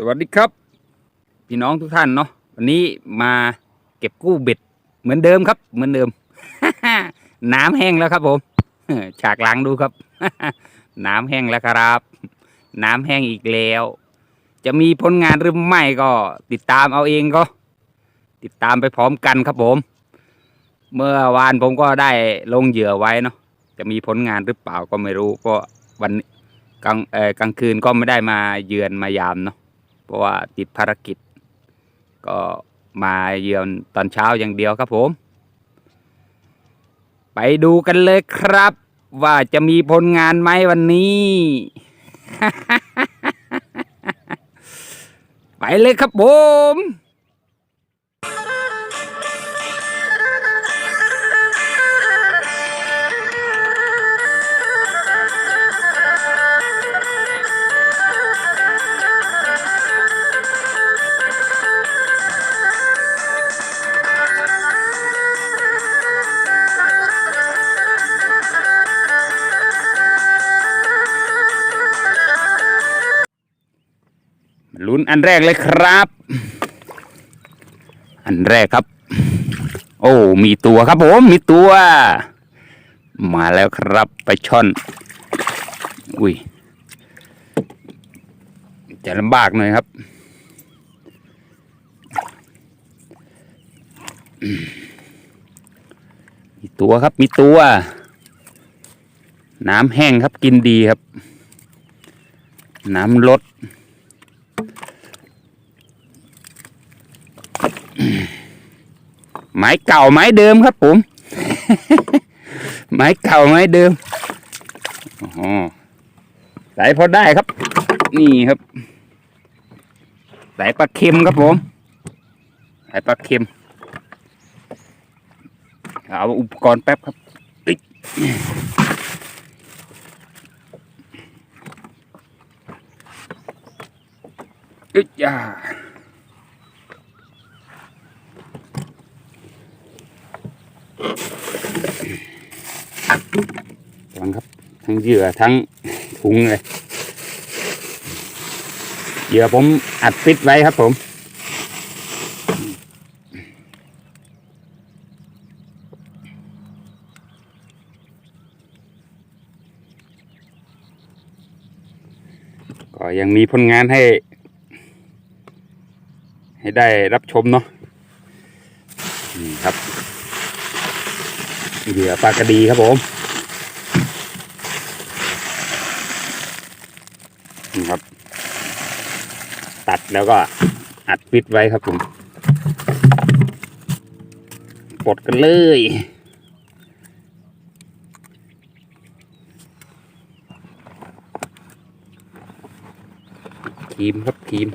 สวัสดีครับ พี่น้องทุกท่านเนาะวันนี้มาเก็บกู้เบ็ดเหมือนเดิมครับ เหมือนเดิม น้ำแห้งแล้วครับผมฉากหลังดูครับ น้ำแห้งแล้วครับ น้ำแห้งอีกแล้ว จะมีผลงานหรือไม่ก็ติดตามเอาเองก็ ติดตามไปพร้อมกันครับผม เมื่อวานผมก็ได้ลงเหยื่อไว้เนาะจะมีผลงานหรือเปล่าก็ไม่รู้เพราะวันกลางเออกลางคืนก็ไม่ได้มาเยือนมายามเนาะ เพราะว่าติดภารกิจ ก็มาเยือนตอนเช้าอย่างเดียวครับผม ไปดูกันเลยครับ ว่าจะมีผลงานไหมวันนี้ ไปเลยครับผม อันแรกเลยครับ อันแรกครับ โอ้ มีตัวครับผมมีตัว มาแล้วครับไปช่อน อุ้ยจะลำบากหน่อยครับมีตัวครับมีตัว น้ำแห้งครับกินดีครับ น้ำลด ไม้เก่าไม้เดิมครับผม ไม้เก่าไม้เดิมอ๋อสายพอได้ครับ นี่ครับสายปลาเค็มครับผมสายปลาเค็มเอาอุปกรณ์แป๊บครับอึ๊ยอึ๊ยา ฟังครับ ทั้งเหยื่อทั้งถุงเลยเหยื่อผมอัดฟิตไว้ครับผม ก็ยังมีผลงานให้ ให้ได้รับชมเนาะนี่ครับเหยื่อปลากระดีครับผม นี่ครับ ตัดแล้วก็อัดปิดไว้ครับผมปลดกันเลยครีมครับครีม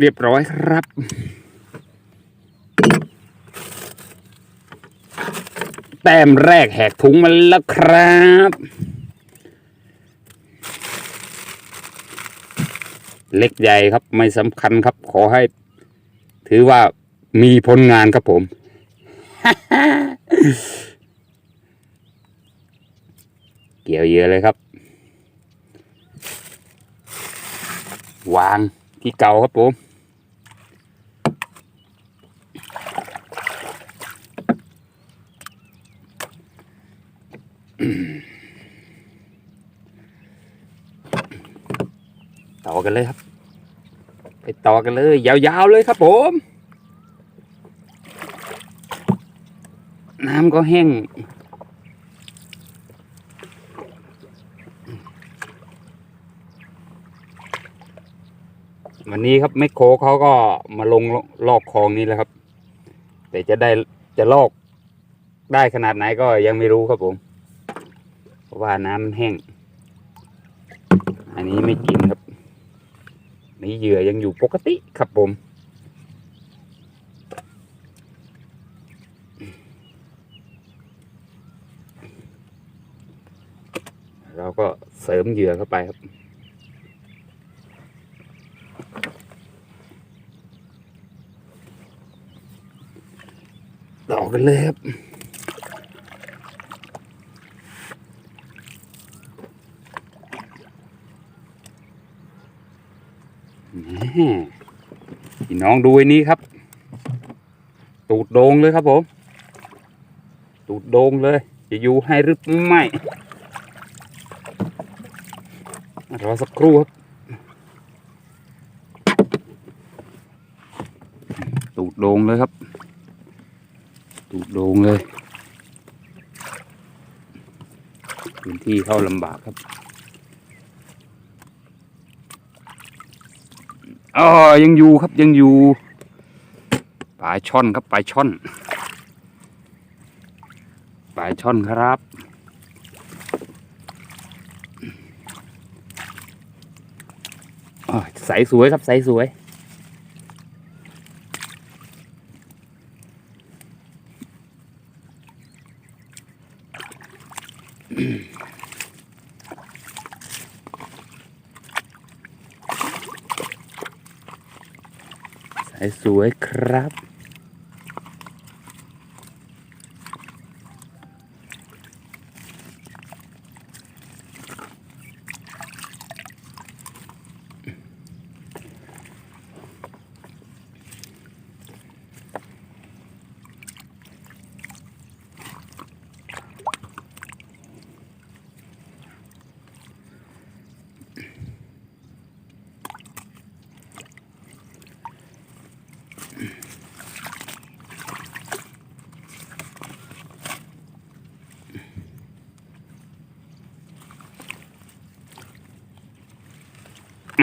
เรียบร้อยครับ แต้มแรกแหกถุงมาแล้วครับ เล็กใหญ่ครับไม่สำคัญครับ ขอให้ ถือว่ามีผลงานครับผม เกี่ยวเยอะเลยครับ วางที่เก่าครับผม ต่อกันเลยครับ ไปต่อกันเลย ยาวๆเลยครับผม น้ำก็แห้งวันนี้ครับแมคโครเขาก็มาลงลอกคลองนี้แล้วครับ แต่จะได้จะลอกได้ขนาดไหนก็ยังไม่รู้ครับผม ว่าน้ำมันแห้ง อันนี้ไม่กินครับ นี่เหยื่อยังอยู่ปกติครับผม เราก็เสริมเหยื่อเข้าไปครับต่อกันเลยครับ แหม่ พี่น้องดูไอ้นี้ครับ ตูดโดงเลยครับผม ตูดโดงเลย จะอยู่ให้หรือไม่รอสักครู่ครับ ตูดโดงเลยครับ ตูดโดงเลย พื้นที่เข้าลำบากครับ อ๋อยังอยู่ครับยังอยู่ปลายช่อนครับปลายช่อนปลายช่อนครับอ๋อใสสวยครับใสสวย ครับ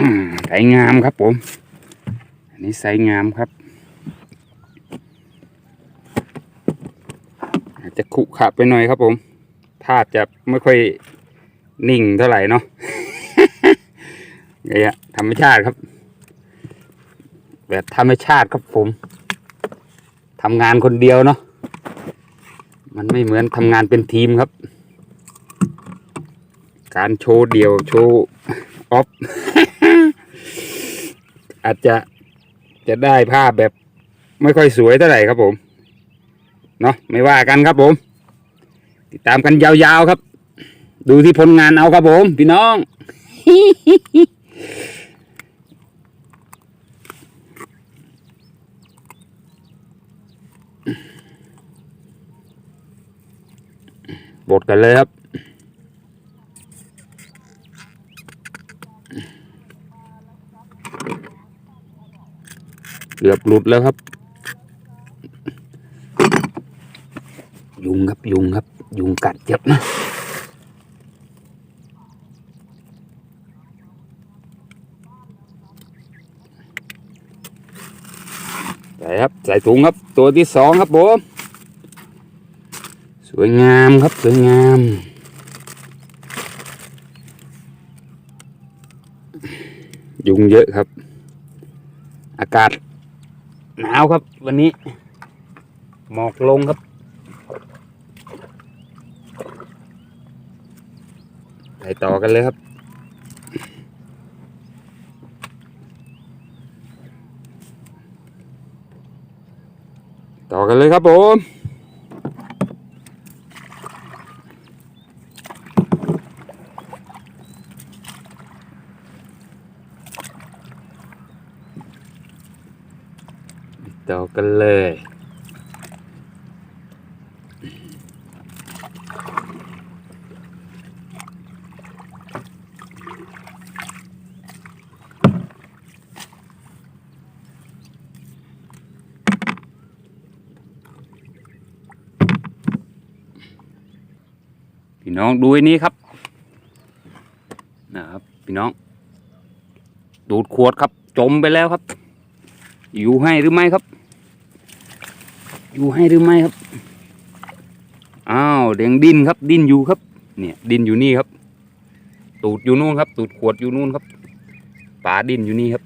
อืมใสงามครับผม อันนี้ใสงามครับ อาจจะขุขระไปหน่อยครับผมภาพจะไม่ค่อยนิ่งเท่าไหร่เนาะเนี่ยธรรมชาติครับ แบบธรรมชาติครับผมทำงานคนเดียวเนาะมันไม่เหมือนทำงานเป็นทีมครับ การโชว์เดี่ยวโชว์ออฟ อาจจะจะได้ภาพแบบไม่ค่อยสวยเท่าไหร่ครับผม เนาะไม่ว่ากันครับผม ติดตามกันยาวๆครับ ดูที่ผลงานเอาครับผม พี่น้อง บดกันเลยครับ เกือบหลุดแล้วครับ ยุงครับยุงครับ ยุงกัดเจ็บนะใส่ครับใส่ถุงครับ ตัวที่สองครับผมสวยงามครับสวยงามยุงเยอะครับ อากาศ หนาวครับ วันนี้ หมอกลงครับ ไปต่อกันเลยครับต่อกันเลยครับผม ต่อ กันเลย พี่น้องดูไอ้นี้ครับ นะครับ พี่น้อง ดูดขวดครับ จมไปแล้วครับ อยู่ให้หรือไม่ครับ อยู่ให้หรือไม่ครับ อ้าวเดงดินครับ ดินอยู่ครับ เนี่ยดินอยู่นี่ครับ ตูดอยู่นู่นครับ ตูดขวดอยู่นู่นครับปลาดินอยู่นี่ครับ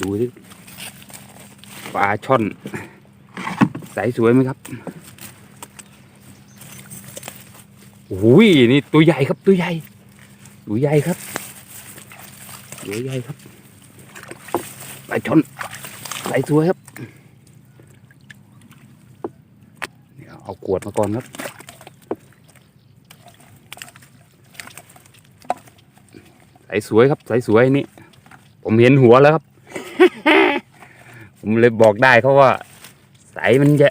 ดูสิปลาช่อนใสสวยไหมครับโอ้ยนี่ตัวใหญ่ครับตัวใหญ่ตัวใหญ่ครับตัวใหญ่ครับปลาช่อน หลายตัวครับเอาขวดมาก่อนครับสายสวยครับสายสวยนี่ ผมเห็นหัวแล้วครับ ผมเลยบอกได้เขาว่า สายมันจะ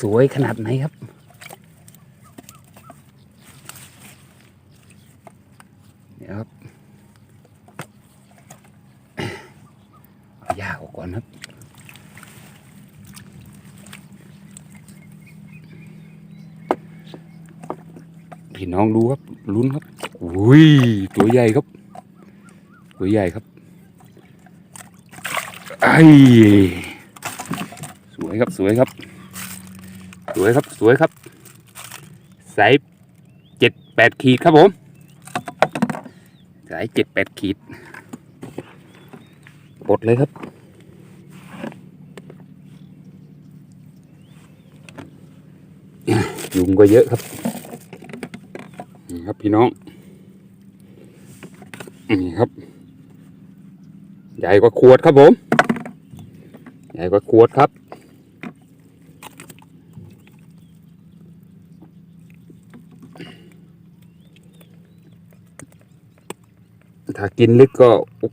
สวยขนาดไหนครับ พี่น้องดูครับลุ้นครับอุ้ยตัวใหญ่ครับ ตัวใหญ่ครับไอ้สวยครับสวยครับ สวยครับสวยครับสายเจ็ดแปดขีดครับผมสายเจ็ดแปดขีดปลดเลยครับยุงก็เยอะครับ นี่ครับพี่น้อง นี่ครับ ใหญ่กว่าขวดครับผม ใหญ่กว่าขวดครับ ถ้ากินลึกก็โอ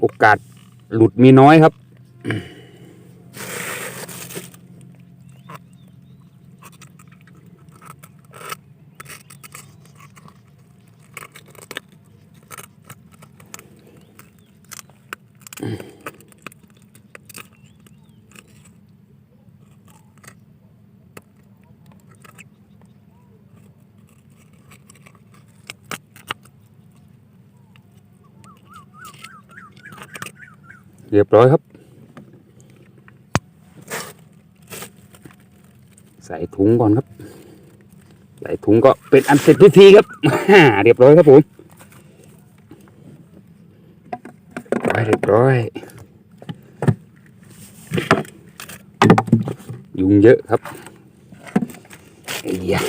โอกาสหลุดมีน้อยครับ เรียบร้อยครับ ใส่ถุงก่อนครับ ใส่ถุงก็เป็นอันเสร็จพิธีครับเรียบร้อยครับผมไปเรียบร้อยยุงเยอะครับไอ้ยะ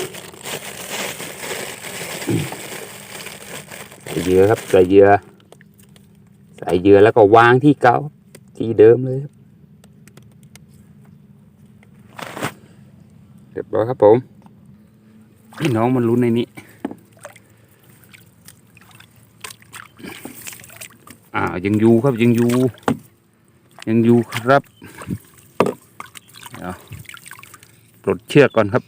ใส่เยื่อครับใส่เยื่อ ใส่เหยื่อแล้วก็วางที่เก่าที่เดิมเลยครับเรียบร้อยครับผมพี่น้องมันลุ้นในนี้อ่ายังอยู่ครับยังอยู่ ยังอยู่ครับเดี๋ยวปลดเชือกก่อนครับ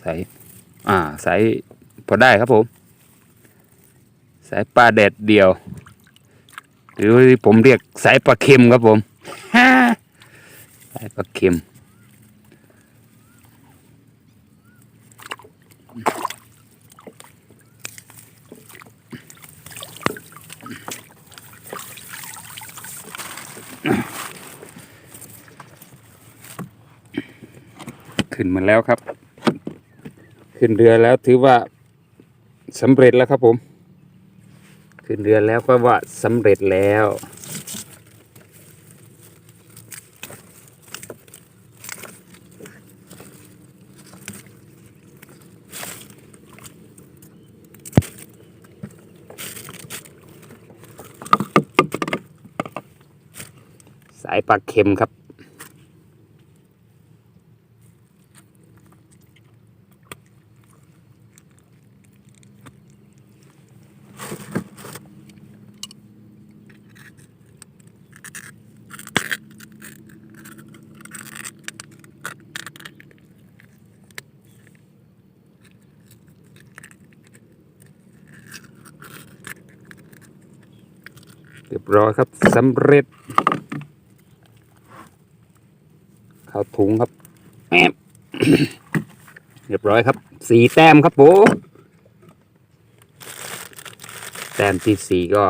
ใส่ อ่าสายพอได้ครับผม สายปลาแดดเดียว หรือผมเรียกสายปลาเค็มครับผมสายปลาเค็มขึ้นมาแล้วครับ ขึ้นเรือแล้วถือว่าสำเร็จแล้วครับผม ขึ้นเรือแล้วก็ว่าสำเร็จแล้วสายปลาเค็มครับ รียบร้อยครับสำเร็จเข้าถุงครับแอบเรียบร้อยครับสี่แต้มครับผมแต้มที่สี่ก็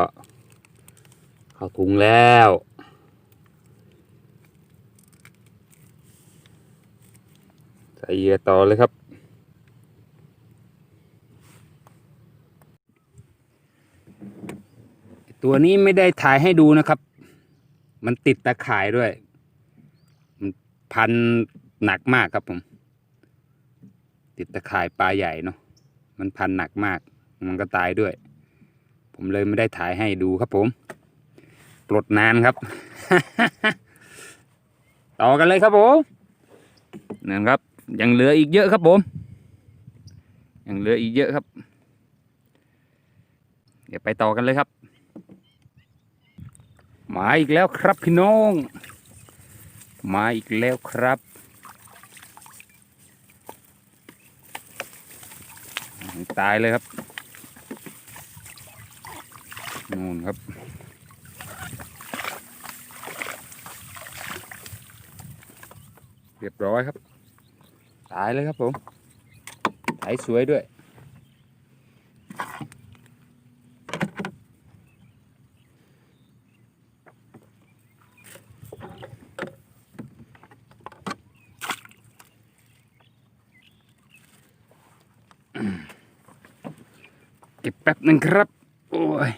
เข้าถุงแล้วใส่เหยื่อต่อเลยครับ ตัวนี้ไม่ได้ถ่ายให้ดูนะครับ มันติดตะข่ายด้วย มันพันหนักมากครับผม ติดตะข่ายปลาใหญ่เนาะ มันพันหนักมาก มันก็ตายด้วย ผมเลยไม่ได้ถ่ายให้ดูครับผม ปลดนานครับ ต่อกันเลยครับผมนั่นครับ ยังเหลืออีกเยอะครับผม ยังเหลืออีกเยอะครับ เดี๋ยวไปต่อกันเลยครับ มาอีกแล้วครับพี่น้อง มาอีกแล้วครับ ตายเลยครับนู่นครับ เรียบร้อยครับ ตายเลยครับผมไถสวยด้วย ก็บแป๊บหนึ่งครับ โอ้ย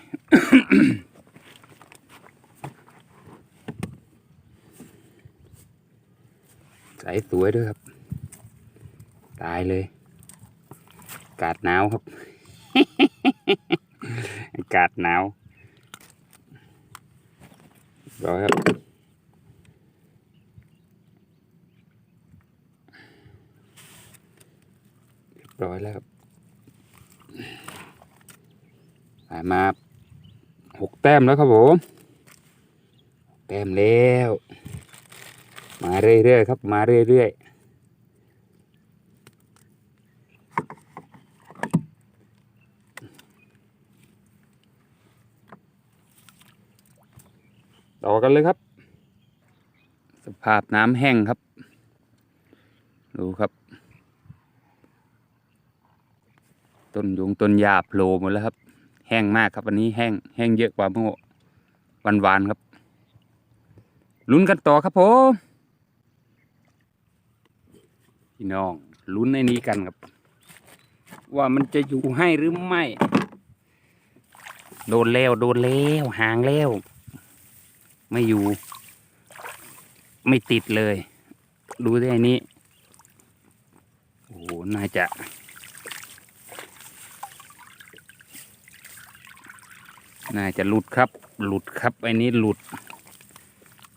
ใสสวยด้วยครับ ตายเลย อากาศหนาวครับ อากาศหนาวร้อยครับเรียบร้อยแล้วครับได้ มาหกแต้มแล้วครับผมแต้มแล้ว มาเรื่อยๆครับมาเรื่อยๆต่อกันเลยครับ สภาพน้ำแห้งครับ ดูครับ ต้นยุงต้นหญ้าโผล่หมดแล้วครับ แห้งมากครับวันนี้แห้งแห้งเยอะกว่าเมื่อวันวานครับลุ้นกันต่อครับผมพี่น้องลุ้นในนี้กันครับ ว่ามันจะอยู่ให้หรือไม่ โดนแล้วโดนแล้วหางแล้วไม่อยู่ ไม่ติดเลย ดูได้นี้โอ้โหน่าจะ น่าจะหลุดครับ หลุดครับไอ้นี้หลุด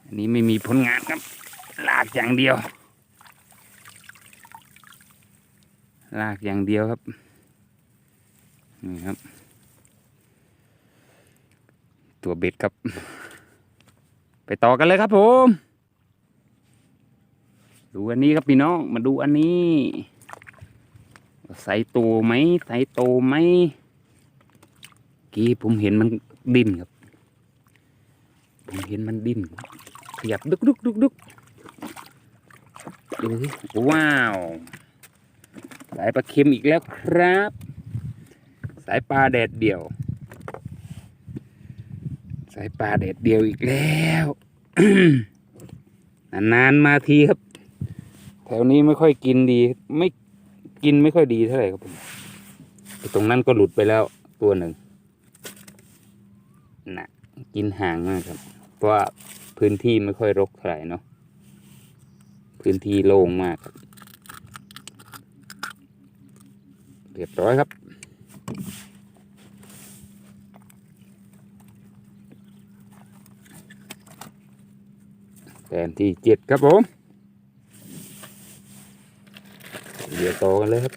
อันนี้ไม่มีผลงานครับ ลากอย่างเดียว ลากอย่างเดียวครับ นี่ครับ ตัวเบ็ดครับ ไปต่อกันเลยครับผม ดูอันนี้ครับพี่น้อง มาดูอันนี้ ใส่โตไหม ใส่โตไหม กี้ผมเห็นมันดิ้นครับ ผมเห็นมันดิ้นขยับดุกดุกดุกดุกดูสิว้าว สายปลาเค็มอีกแล้วครับ สายปลาแดดเดี่ยว สายปลาแดดเดี่ยวอีกแล้วนานๆมาทีครับ แถวนี้ไม่ค่อยกินดี ไม่กินไม่ค่อยดีเท่าไหร่ครับผมแต่ตรงนั้นก็หลุดไปแล้วตัวหนึ่ง นะกินห่างมากครับ เพราะว่าพื้นที่ไม่ค่อยรกเท่าไหร่เนาะพื้นที่โล่งมากครับเรียบร้อยครับแต้มที่เจ็ดครับผม เดี๋ยวโตกันเลยครับ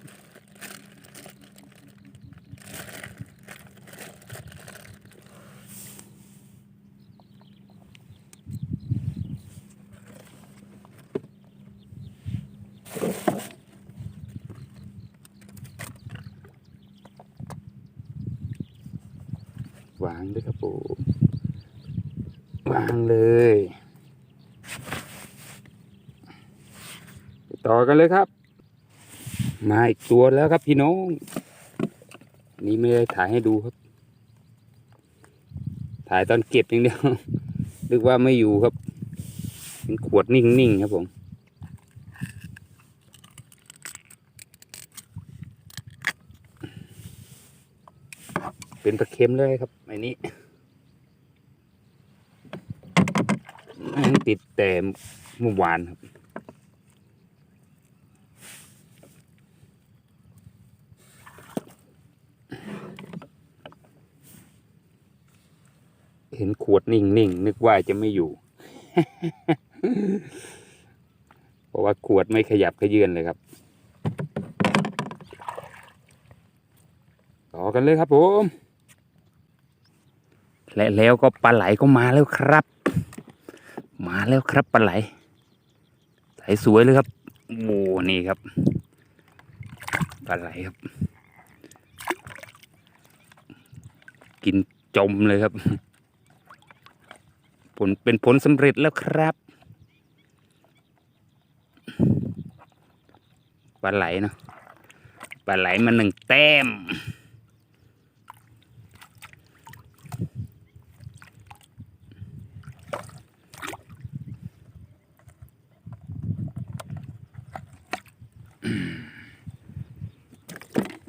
วางด้วยครับผมวางเลยไปต่อกันเลยครับ มาอีกตัวแล้วครับพี่น้อง นี่ไม่ได้ถ่ายให้ดูครับ ถ่ายตอนเก็บอย่างเดียวนึกว่าไม่อยู่ครับ เป็นขวดนิ่งๆครับผมเป็นปลาเค็มเลยครับไอ้นี้อันนี้ติดแต่เมื่อวานครับ เห็นขวดนิ่งๆนึกว่าจะไม่อยู่ เพราะว่าขวดไม่ขยับขยื่นเลยครับ ต่อกันเลยครับผม และแล้วก็ปลาไหลก็มาแล้วครับ มาแล้วครับปลาไหลใสสวยเลยครับโอ้โหนี่ครับปลาไหลครับ กินจมเลยครับ ผลเป็นผลสำเร็จแล้วครับ ปลาไหลเนาะปลาไหลมาหนึ่งแต้ม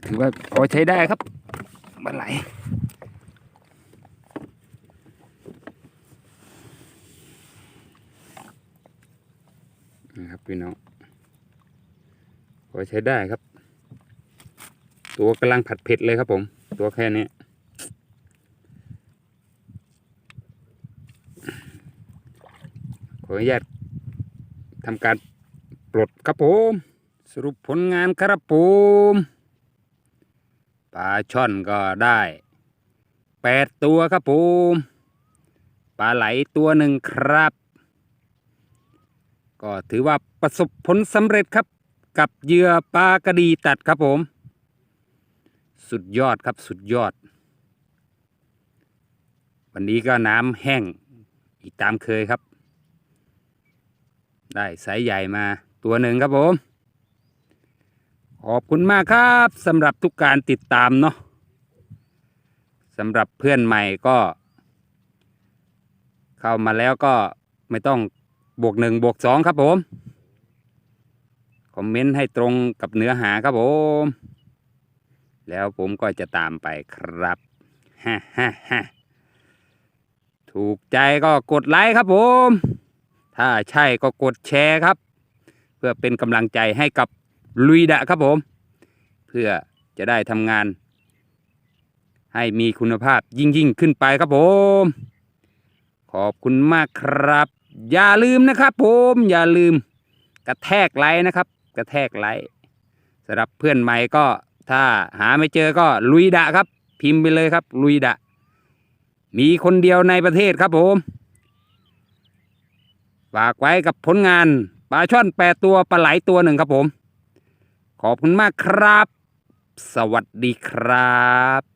ถือว่าพอใช้ได้ครับปลาไหล นะครับพี่น้อง พอใช้ได้ครับ ตัวกำลังผัดเผ็ดเลยครับผม ตัวแค่นี้ขออนุญาตทำการปลดครับผม สรุปผลงานครับผมปลาช่อนก็ได้แปดตัวครับผมปลาไหลตัวหนึ่งครับ ก็ถือว่าประสบผลสำเร็จครับ กับเหยื่อปลากระดีตัดครับผม สุดยอดครับสุดยอด วันนี้ก็น้ำแห้งอีกตามเคยครับ ได้สายใหญ่มาตัวหนึ่งครับผม ขอบคุณมากครับสำหรับทุกการติดตามเนาะสำหรับเพื่อนใหม่ก็ เข้ามาแล้วก็ไม่ต้องบวกหนึ่งบวกสองครับผม คอมเมนต์ให้ตรงกับเนื้อหาครับผม แล้วผมก็จะตามไปครับฮ่าฮ่าฮ่าถูกใจก็กดไลค์ครับผม ถ้าใช่ก็กดแชร์ครับ เพื่อเป็นกำลังใจให้กับลุยดะครับผม เพื่อจะได้ทำงาน ให้มีคุณภาพยิ่งยิ่งขึ้นไปครับผม ขอบคุณมากครับ อย่าลืมนะครับผม อย่าลืมกระแทกไลค์นะครับ กระแทกไลค์สำหรับเพื่อนใหม่ก็ถ้าหาไม่เจอก็ลุยดะครับ พิมพ์ไปเลยครับ ลุยดะ มีคนเดียวในประเทศครับผมฝากไว้กับผลงานปลาช่อนแปดตัวปลาไหลตัวหนึ่งครับผม ขอบคุณมากครับ สวัสดีครับ